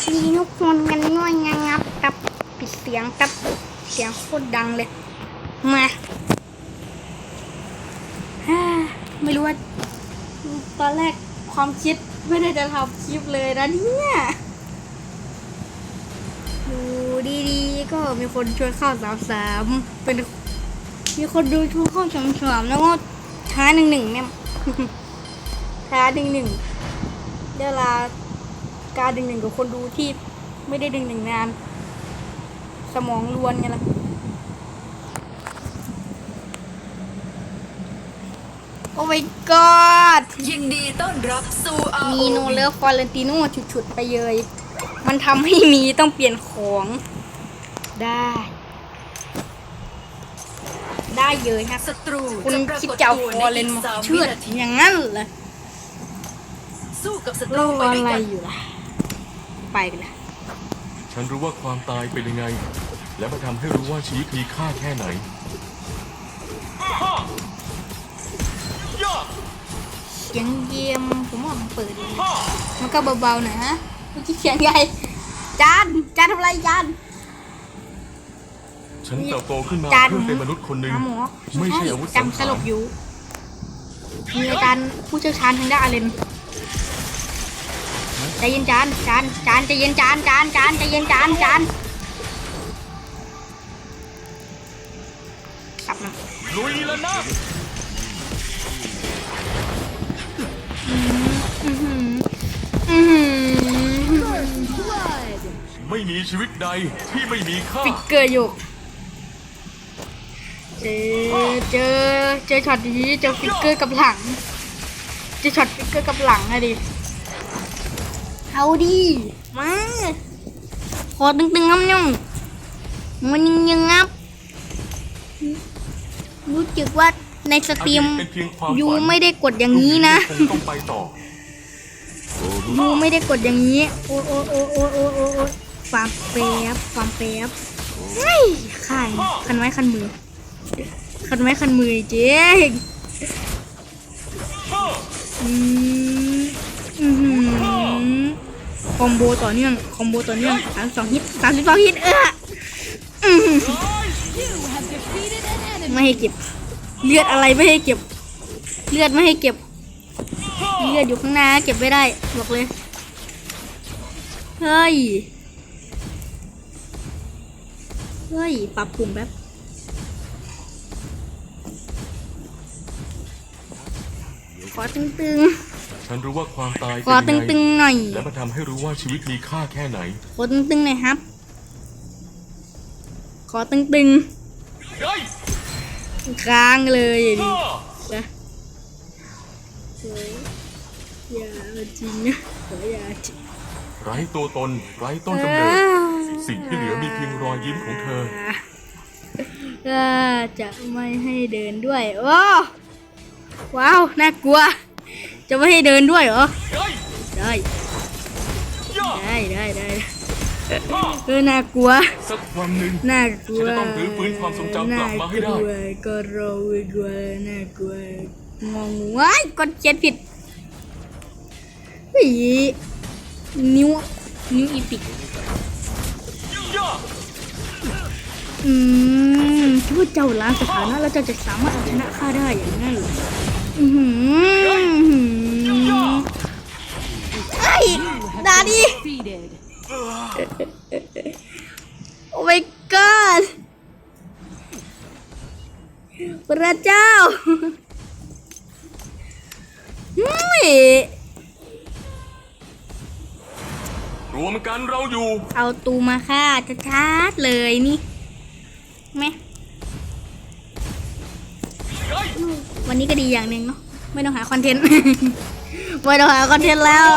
สดีทุกคนกันด้วยนะครับกับปิดเสียงกับเสียงโคตรดังเลยมาฮ่าไม่รู้ว่าตอนแรกความคิดไม่ได้จะทำคลิปเลยนะเนี่ยดูดีๆ ก็มีคนชวนเข้าสามสามเป็นมีคนดูชวนเข้าสามสามแล้วก็ท้าหนึ่งหนึ่งเนี่ยท้าหนึ่งหนึ่งเวลา การดึงหนึ่งกับคนดูที่ไม่ได้ดึงหนึ่งนาน สมองรวนไงล่ะโอ้ my god ยินดีต้อนรับสู่อามีโนเลฟฟอเรนติโนฉุดๆไปเลย มันทำให้มีต้องเปลี่ยนของ ได้ ได้เยอะฮะศัตรูคุณจะปราคิดกฏจะเอาตัวฟในอเรอีนกมาสามเชื่วิอดนาทีอย่างนั้นเหรอสู้กับศัตรรูอไปอะด้วยไรกันอยู่ล่ะ ไปกันละฉันรู้ว่าความตายเป็นยังไง และมันทำให้รู้ว่าชีวิตมีค่าแค่ไหน เสียงเยี่ยมผมว่ามันเปิดเลยมันก็เบาๆหน่อยฮะเมื่อกี้เสียงใหญ่จานจานทำอะไรจาน ฉันเติบโตขึ้นมาจานเพื่อเป็นมนุษย์คนหนึ่ง หาหมอไม่ใช่อาวุธจาสันงสหาลรบอยู่ มีอาจารย์ผู้เชี่ยวชาญทางด้านอาเลน ใจเย็นจานจานจานใจเย็นจานจานจานใจเย็นจานจานกลับมาลุยแล้วนะอือหืออือหือไม่มีชีวิตใดที่ไม่มีค่าฟิกเกอร์อยู่เจอเจอเจอช็อตนี้เจอฟิกเกอร์กับหลัง เจอช็อตฟิกเกอร์กับหลังอะดิ เอาดิ มาขอตึงๆครับน้องมันยังยังงับ รู้จึกว่าในสตรีมอดีตเป็นเพียงความยูฝันไม่ได้กดอย่างนี้นะพรุ่งคงต้องไปต่อยูไม่ได้กดอย่างนี้ โอ้โอ้โอ้โอ้โอ้โอ้โอ้ฟาร์มแป๊บฟาร์มแป๊บเฮ้ยข่ายคันไว้คันมือ คันไว้คันมือเจ๊งอืมอือหือ คอมโบต่อเนื่อง คอมโบต่อเนื่องสามสองฮิตสามสิบสองฮิตเออไม่ให้เก็บ เลือดอะไรไม่ให้เก็บ เลือดไม่ให้เก็บ เลือดอยู่ข้างหน้าเก็บไม่ได้บอกเลย เฮ้ย เฮ้ย ปรับปรุงแป๊บขอตึง ฉันรู้ว่าความตายๆขเป็นอยังตึงไงๆหน่อย และมันทำให้รู้ว่าชีวิตมีค่าแค่ไหน ขอตึงๆหน่อยครับ ขอตึงเฮ้ยๆค้างเลยดิ นะเฮ้ยอย่าจริงนะขออย่าจริงไร้ตัวตน ไร้ต้นกำเนิด สิ่งที่เหลือมีเพียงรอยยิ้มของเธอ ก็จะไม่ให้เดินด้วย โอ้ว้าว น่ากลัว จะไม่ให้เดินด้วยเหรอเฮ้ยได้ย่าได้ได้ได้เออน่ากลัวสักวันหนึ่งน่ากลัวฉันจะต้องรื้อฟื้นความทรงจำกลับมาให้ได้น่ากลัวก็รอไว้กลัวน่ากลัวงงว้ายกดเจ็ดผิดเฮ้ยนิ้วนิ้วอีปิกย่าอืมคิดว่าเจ้าล้างสถานะแล้วเจ้าจะสามารถเอาชนะข้าได้อย่างนั้นเหรอ อือหือไอ้ยดาดิโอ้ my god พระเจ้าเฮ้ยรวมกันเราอยู่ เอาตูมาฆ่าชัดๆเลยนี่แม่เฮ้ย วันนี้ก็ดีอย่างหนึ่งเนาะไม่ต้องหาคอนเทนต์ ไม่ต้องหาคอนเทนต์แล้ว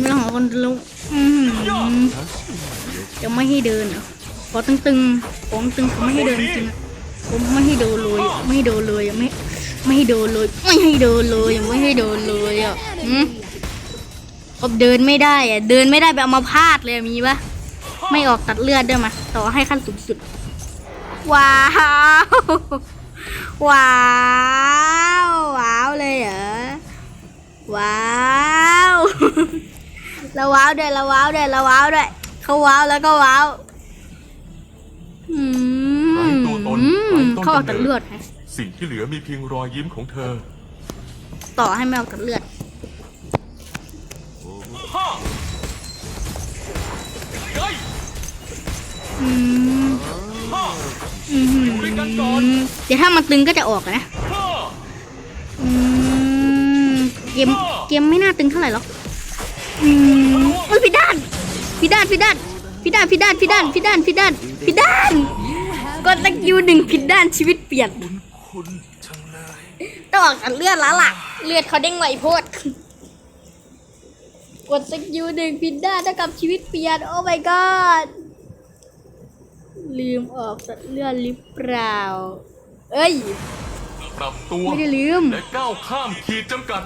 ไม่ต้องหาคอนเทนต์แล้วจะไม่ให้เดินเหรอขอตึงๆของตึงผมไม่ให้เดินจริงๆอะผมไม่ให้โดนเลยไม่ให้โดนเลยไม่ไม่ให้โดนเลยไม่ให้โดนเลยไม่ให้โดนเลยอะผมเดินไม่ได้อะเดินไม่ได้แบบเอามาพาดเลยมีปะ ไม่ออกตัดเลือดด้วยมาต่อให้ขั้นสูงสุด ว้าว ว้าว ว้าวเลยเหรอ ว้าวละว้าวด้วยละว้าวด้วยละว้าวด้วยเขาว้าวแล้วก็ว้าวอืมเขาออกตัดเลือดฮะสิ่งที่เหลือมีเพียงรอยยิ้มของเธอ ต่อให้ไม่ออกตัดเลือด อืมอืมเดี๋ยวถ้ามันตึงก็จะออกนะอืมเกมเกมไม่น่าตึงเท่าไหร่หรอกอืมเอ้ยพี่ด้านพี่ด้านพี่ด้านพี่ด้านพี่ด้านพี่ด้านพี่ด้านพี่ด้านพี่ด้านกดตะกิวหนึ่งผิดด้านชีวิตเปลี่ยนต้องออกจากเลือดแล้วล่ะ เลือดเขาเด้งไหวโพดกดสกิลหนึ่งผิดด้านเท่ากับชีวิตเปลี่ยน โอ้ my god ลืมออกจากเลือดหรือเปล่า เอ้ย ปรับตัวไม่ได้ลืม และก้าวข้ามขีดจำกัด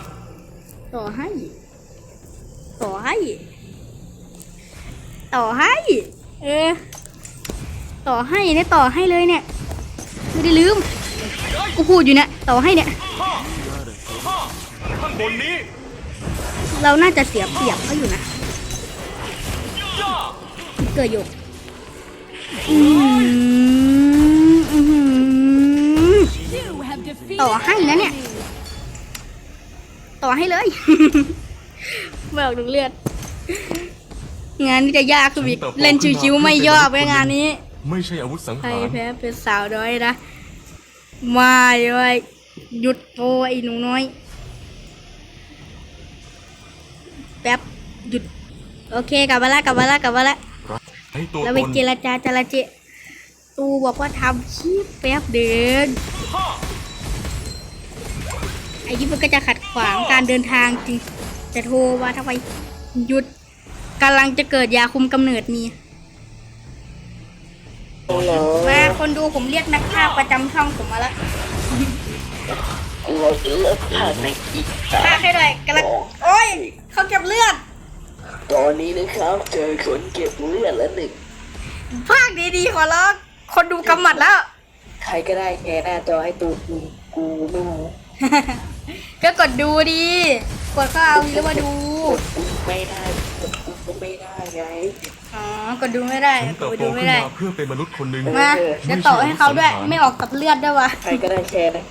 ต่อให้ ต่อให้ ต่อให้ เออ ต่อให้เนี่ยต่อให้เลยเนี่ย ไม่ได้ลืม กูพูดอยู่เนี่ยต่อให้เนี่ย ข้างบนนี้เราน่าจะเสียเปรียบเขาอยู่นะเกิดอยู่อืมอื้อหือ ต่อให้นะเนี่ย ต่อให้เลยบอกถึงเลือด งานนี้จะยากขึ้นอีกฉันเติบโตเล่นชิวๆไม่ย่อไปงานนี้ ไม่ใช่อาวุธสังใครหารแพ้เป็นสาวน้อยนะไม่เลยหยุดโตไอ้หนูน้อย แป๊บหยุด โอเคกลับมาละกลับมาละกลับมาละ ให้ตัวแล้วตไปนเจรจาจระเจตูบอกว่าทำชีพแป๊บเดินไอ้ยี่มันก็จะขัดขวางการเดินทางจริงจะโทรว่าทำไมหยุดกำลังจะเกิดยาคุมกำเนิดมีมาคนดูผมเรียกนักฆ่าประจำช่องผมมาแล้วเราจะเลิกผ่านในอีกฆ่าให้หน่อยกำลังโอ้ยเขาเก็บเลือด ตอนนี้นะครับ เจอคนเก็บเลือดแล้วหนึ่งภาคดีๆขอร้องคนดูกำหมัดแล้ว ใครก็ได้แกหน้าจอให้ตูกูกูไม่รู้ก็กดดูดีกดเข้าเอาหรือมาดูกดกูไม่ได้กดกูก็ไม่ได้ไงอ๋อกดดูไม่ได้ฉันกเติบดโตดูขึ้ไม่นได้ มาเพื่อเป็นมนุษย์คนหนึ่งมาเดี๋ยวต่อให้เขาด้วย ไม่ออกกับเลือดด้วยวะใครก็ได้แชร์นะ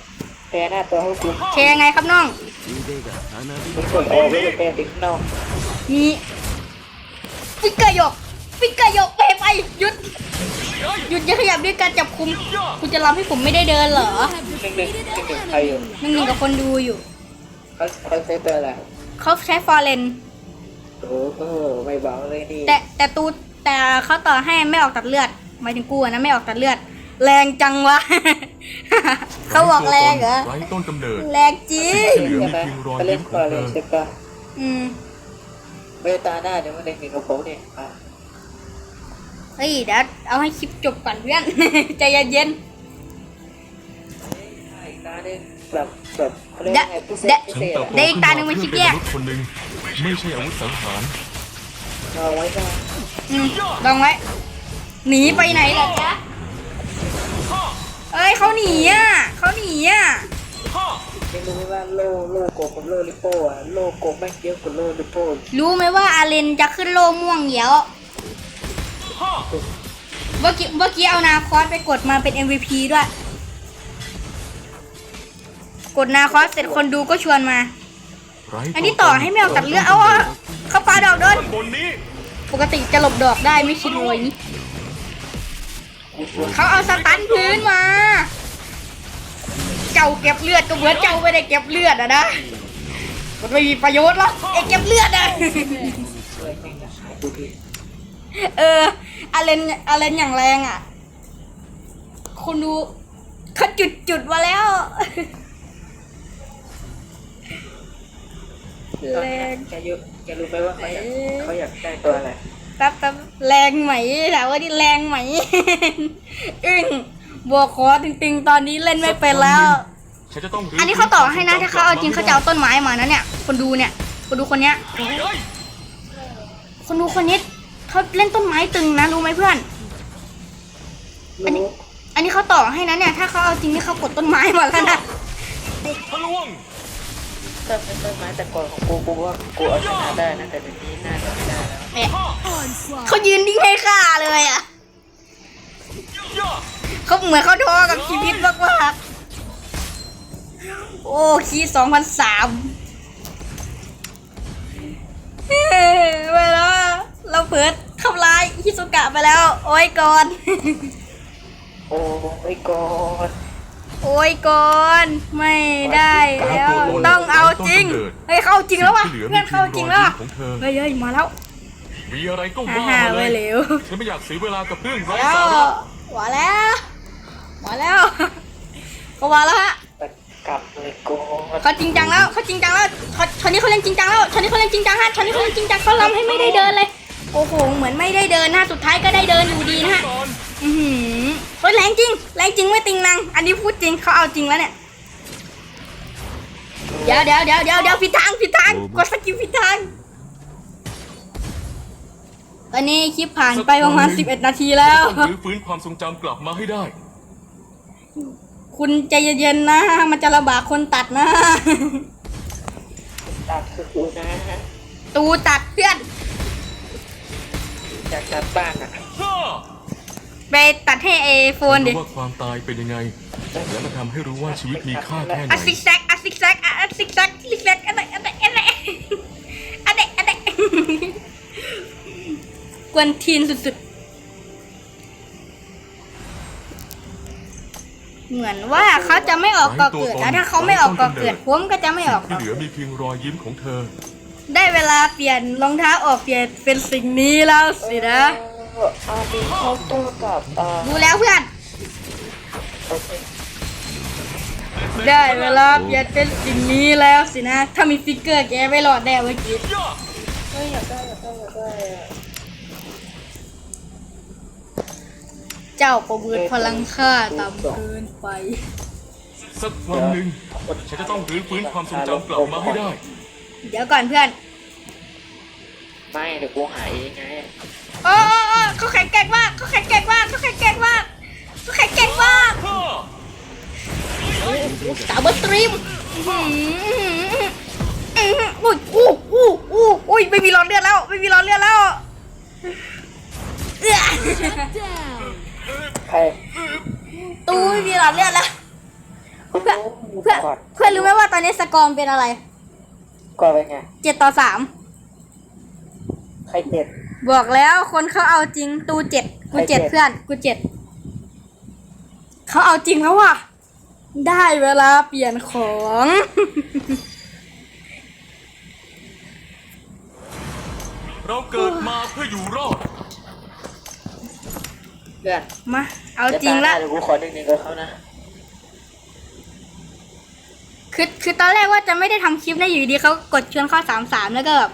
แชร์หน้าจอให้กูแชร์ยังไงครับน้อง มันกดออกไม่ได้แชร์ติ๊กนอกมี ฟิกเกอร์หยกฟิกเกอร์หยกไปไปหยุดหยุดอย่าขยับด้วยการจับคุม คุณจะรับให้ผมไม่ได้เดินเหรอหนึ่งหนึ่งหนึ่งหนึ่งใครอยู่หนึ่งหนึ่งกับคนดูอยู่เขาเขาใช้ตัวอะไรเขาใช้ฟอร์เรนโอ้โหไม่เบาเลยนี่แต่แต่ตูแต่เขาต่อให้ไม่ออกตัดเลือดหมายถึงกูอะนะไม่ออกตัดเลือด แรงจังวะเขาบอกแรงเหรอไร้ต้นกำเนิดแรงจริงเหลือใช่มีไหมเพียงรอยเขาเล่ยิ้นมคขอองเลเธยอใช่ปะอืม เวตาหน้าเดี๋ยวมันได้เห็นกับผมเนี่ยอะเฮ้ยเดี๋ยวเอาให้คลิปจบก่อนเพื่อน ใจเย็นอีกตาหนึ่งแบบแบบเขาเรียกเดี๋ยวไงพิเศเดี๋ษยวพิฉันเศษเติบโตเดี๋ยวอีขึ้กนตามาหนึ่งมันเพื่อคิดเป็นแยมกนุษย์คนหนึ่งไม่ใช่อาวุธสังหาร เอาไว้ก่อนอืมลองไว้ หนีไปไหนล่ะจ๊ะเอ้ยเขาหนีอะเขาหนีอะ ไม่รู้ว่าโลโลโกบกับโลลิโป้อะโลโกบแม่งเยอะกว่าโลลิโป้รู้ไหมว่าอาเลนจะขึ้นโลม่วงเดี๋ยวเมื่อกี้เมื่อกี้เอานาคอสไปกดมาเป็น MVP ด้วย กดนาคอสเสร็จคนดูก็ชวนมาไร้อันนี้ต่อให้ไม่ออกตัดเลือดเอาอะเขาปาดอกโดนบนนี้ปกติจะหลบดอกได้ไม่ชินเลยนี่กูชวนเขาเอาสตันพื้นมา เจ้าเก็บเลือดก็เหมือนเจ้าไม่ได้เก็บเลือดอะนะ มันไม่มีประโยชน์หรอกไอ้เก็บเลือดอะช่วยแม่งนะดูดิเอออาเลนอาเลนอย่างแรงอะคุณดูเขาจุดจุดๆมาแล้วแรงแกยุแกรู้ไหมว่าเขาอยากเขาอยากได้ตัวอะไรแป๊บแป๊บแรงไหมถามว่านี่แรงไหมอึ้ง บัวคอตึงๆ ตอนนี้เล่นไม่เป็นแล้ว ฉันจะต้องรื้อันนี้เขาต่อให้นะถ้าเขาเอาจริงเขาจะเอาต้นไม้มานะเนี่ย คนดูเนี่ย คนดูคนเนี้ย เฮ้ยคนดูคนนี้เขาเล่นต้นไม้ตึงนะรู้ไหมเพื่อน อันนี้รู้อันนี้เขาต่อให้นะเนี่ย ถ้าเขาเอาจริงนี่เขากดต้นไม้มาแล้วนะ บุกทะลวงถ้าเป็นต้นไม้แต่ก่อนของกูกูว่ากูเอาชนะได้นะแต่เดี๋ยวนี้น่าจะไม่ได้แหมเขายืนดิ้งให้ฆ่าเลยอะ เขาเหมือนเขาท้อกับชีวิตมากๆโอ้คีสองพันสามไปแล้ว เราเผิดทำลายฮิสุกะไปแล้ว โอ้ยก่อน โอ้ยก่อนโอ้ยก่อนไม่ได้แล้ว ต้องเอาจริงเฮ้ยเข้าจริงแล้วว่ะที่หลืเพื่อนเข้าจริงแล้วมีว่ะเพียรอยยิ้มของเธอเฮ้ยเฮ้ยมาแล้วมีอะไรก็ฮ่าว่าฮ่ามาไปเลยเร็วฉันไม่อยากเสียเวลากับเรื่องไร้แล้วสาระมาแล้ว มาแล้วเขามาแล้วฮะแต่กลับเลยก่อนเขาจริงจังแล้วเขาจริงจังแล้วเขาชอนนี้เขาเล่นจริงจังแล้วชอนนี้เขาเล่นจริงจังฮะชอนนี้เขาเล่นจริงจังเขาลำให้ไม่ได้เดินเลยโอ้โหเหมือนไม่ได้เดินนะสุดท้ายก็ได้เดินอยู่ดีนะฮะก่อนอือหือเฮ้ยแรงจริงแรงจริงไม่ติงนังอันนี้พูดจริงเขาเอาจริงแล้วเนี่ยเดี๋ยวเดี๋ยวเดี๋ยวเดี๋ยวเดี๋ยวผิดทางผิดทางกดสกิลผิดทางตอนนี้คลิปผ่านไปประมาณ11 นาทีแล้วต้องรื้อฟื้นความทรงจำกลับมาให้ได้ คุณใจเย็นๆนะ มันจะลำบากคนตัดนะ ตัดคือกูนะตูตัดเพื่อน อยากตัดบ้านอะไปตัดให้เอโฟนดิ รู้ว่าความตายเป็นยังไง และมันทำให้รู้ว่าชีวิตมีค่าแค่ไหนอะซิกแซกอะซิกแซกอะซิกแซกซิกแซกอะไรอะไรอะไรอะไรอะไรกวนทีนสุดๆ มือนว่าเขาจะไม่ออกก่อเกิดนะถ้าเขาไม่ออกก่อเกิดผมก็จะไม่ออกที่ก่อเหลือมีเพียงรอยยิ้มของเธอ ได้เวลาเปลี่ยนรองเท้าออกเปลี่ยนเป็นสิ่งนี้แล้วสินะ เอออามีเข้าตัวกับอ่าดูแล้วเพื่อนโอเคได้เวลาเปลี่ยนเป็นสิ่งนี้แล้วสินะ ถ้ามีฟิกเกอร์แกไม่รอดแน่เมื่อกี้ เฮ้ยอยากได้อยากได้อยากได้อะ เจ้าประเมินพลังค่าต่ำเกินไป สักวันหนึ่งฉันจะต้องรื้อฟื้นความทรงจำกลับมาให้ได้ เดี๋ยวก่อนเพื่อนไม่เดี๋ยวกูหายเองไงโอ้โอ้โอ้เขาแข็งแกร่งมากเขาแข็งแกร่งมากเขาแข็งแกร่งมากเขาแข็งแกร่งมากสาวเบอร์สตรีมอื้อหืออื้อหืออุ้ยอู้อู้อู้อุ้ยไม่มีหลอดเลือดแล้ว ไม่มีหลอดเลือดแล้วเอื้อ ใครตู้ไม่มีหลอดเลือดแล้วเพื่เพื่อนเพื่อนเพื่อนรู้ไหมว่าตอนนี้สกอร์เป็นอะไรก็เป็นไงเจ็ดต่อสามใครเจ็บบอกแล้วคนเขาเอาจริงตูเจ็ดกูเจ็ดใครเจ็ดเพื่อนกูเจ็ดเขาเอาจริงแล้วว่ะได้เวลาเปลี่ยนของ เราเกิดมาเพื่ออยู่รอด เพื่อนมา เอาจริงละเดี๋ยวกูขอหนึ่งหนึ่งกับเขานะ คือคือตอนแรกว่าจะไม่ได้ทำคลิปนะอยู่ดีเขากดชวนเข้าสามสามแล้วก็แบบ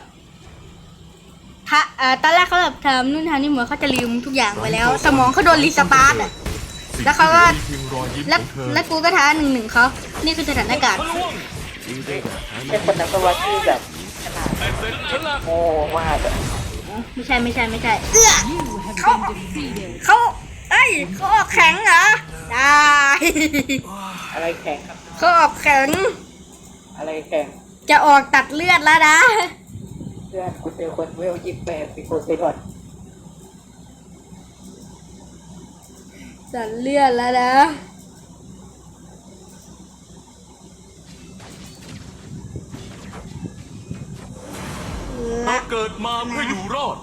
ทะเอ่อตอนแรกเขาแบบทำนู่นทำนี่เหมือนเขาจะลืมทุกอย่างไปแล้ว สมองเขาโดนรีสตาร์ทอะ แล้วเขาก็สิ่งที่เหลือมีเพียงรอยยิ้มแล้วของเธอแล้วกูก็ท้าหนึ่งหนึ่งเขานี่คือสถานการณ์ทะลวงไอ้คนนั้นก็ว่าชื่อแบบขนาดแต่เสร็จฉันละโง่มากอะไม่ใช่ไม่ใช่ไม่ใช่ เอื้อ เขาเขาเอ้ยเขาออกแข็งเหรอได้อะไรแข็งครับ เขาออกแข็ง อะไรแข็ง จะออกตัดเลือดแล้วนะเพื่อนกูเจอคนเวลยี่สิบแปดสิโคเซดอนตัดเลือดแล้วนะเราเกิดมาเพื่ออยู่รอด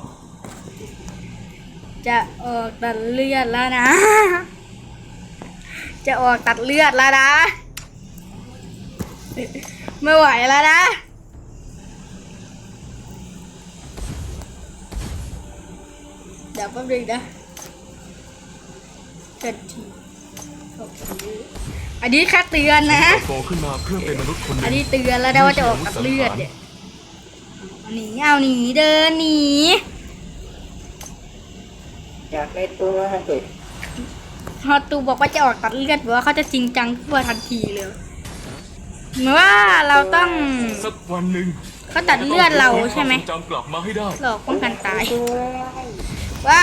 จะออกตัดเลือดแล้วนะ จะออกตัดเลือดแล้วนะ ไม่ไหวแล้วนะ เดี๋ยวแป๊บนึงนะเกิดทีโอเคอันนี้แค่เตือนนะ โตขึ้นมาเพื่อเป็นมนุษย์คนหอันนึ่งนี้เตือนแล้วนะว่าจะออกตัดเลือดเนี่ยเอาหนีเอาหนีเดินหนี อยากได้ตัวเด็กพอตูบอกว่าจะออกตัดเลือดบอกว่าเขาจะจริงจังทั่วทันทีเลยเหมือนว่าเราต้องสักวันหนึ่งเขาตัดเลือดเราใช่ไหมจำกลับมาให้ได้หลอกป้องกันตายตัวว่า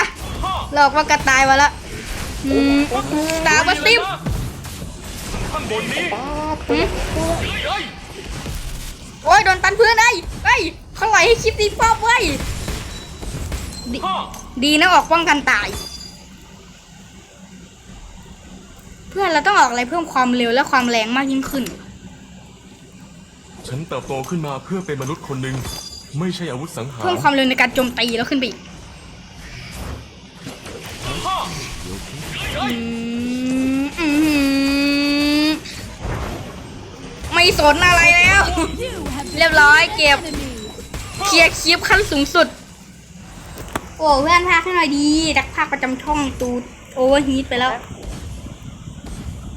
หลอกป้องกันตายมาละอืมตาบัสติมข้างบนนี้หืมเฮ้ยโอ้ยโดนตันพื้นไอ้ไอ้ยเขาไหลให้คลิปตีป้อมไว้ย ดีดีนะออกป้องกันตาย เพื่อนเราต้องออกอะไรเพิ่มความเร็วและความแรงมากยิ่งขึ้น ฉันเติบโตขึ้นมาเพื่อเป็นมนุษย์คนหนึ่งไม่ใช่อาวุธสังหารเพิ่มความเร็วในการโจมตีแล้วขึ้นไปอีกอืมอืมไม่สนอะไรแล้ว เรียบร้อยเก็บ เคลียร์คลิปขั้นสูงสุดโอ้เพื่อนพากให้หน่อยดี ดักพากประจำช่องตูโอเวอร์ฮีทไปแล้ว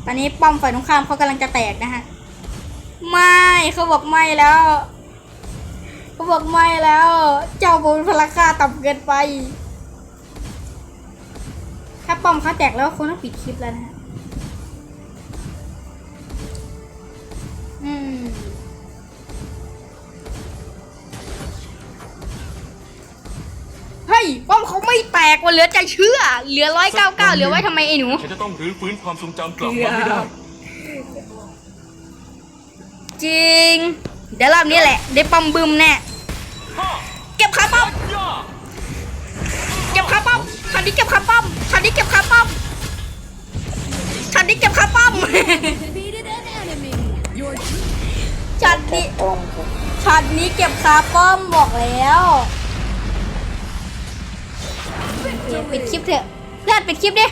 ตอนนี้ป้อมฝ่ายตรงข้ามเขากำลังจะแตกนะฮะ ไม่เขาบอกไม่แล้วเขาบอกไม่แล้ว เจ้าบนพลังค่าต่ำเกินไป ถ้าป้อมเขาแตกแล้วคนต้องปิดคลิปแล้วนะฮะ ป้อมเขาไม่แตกว่าเหลือใจเชื่อ เหลือร้อยเก้าเก้าเหลือไว้ทำไมไอ้หนู ฉันจะต้องรื้อฟื้นความทรงจำกลับมาให้ได้ จริง เดี๋ยวรอบนี้แหละ ได้ป้อมบึมแน่ เก็บขาป้อม เก็บขาป้อมคันนี้เก็บขาป้อมคันนี้เก็บขาป้อมคันนี้เก็บขาป้อมช็อตนี้ต้องช็อตนี้เก็บขาป้อมบอกแล้วโอ เคปิดคลิปเถอะเพื่อนปิดคลิปดิ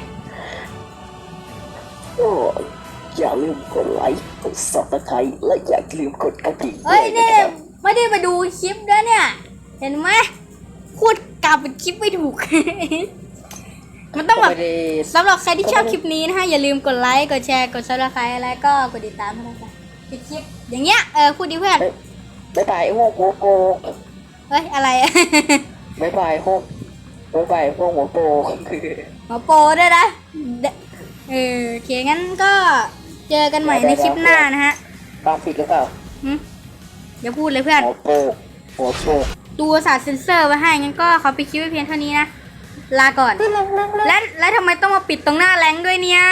โอ้ยอย่าลืมกดไลค์กดซับสไครต์และอย่าลืมกดกระดิ่งเฮ้ยด้วเนี่ยนะครับไม่ได้มาดูคลิปด้วยเนี่ย เห็นไหมพูดกลับเป็นคลิปไม่ถูก มันต้องแบบไม่ได้สำหรับใครที่ชอบคลิปนี้นะฮะอย่าลืมกดไลค์ กดแชร์ กดซับสไครต์แล้วก็กดติดตามให้นะคะปิดคลิป อย่างเงี้ย เออ พูดดิเพื่อน บ๊ายบายพวกโกโก้เฮ้ย อะไร บ๊ายบายพวก บ๊ายบายพวกหัวโปหมอโปด้วยนะเดเออโอเคงั้นก็เจอกันใหม่ในคลิปหน้านะฮะตามผิดหรือเปล่าหึอย่าพูดเลยเพื่อน หัวโปหัวโปดูศาสตร์เซนเซอร์ไว้ให้งั้นก็ขอปิดคลิปไว้เพียงเท่านี้นะ ลาก่อน และและทำไมต้องมาปิดตรงหน้าแรงด้วยเนี่ย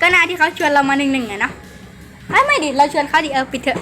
ก็หน้าที่เขาชวนเรามาหนึ่งหนึ่งอะเนาะเอ้ยไม่ดิเราชวนเขาดิเออปิดเถอะ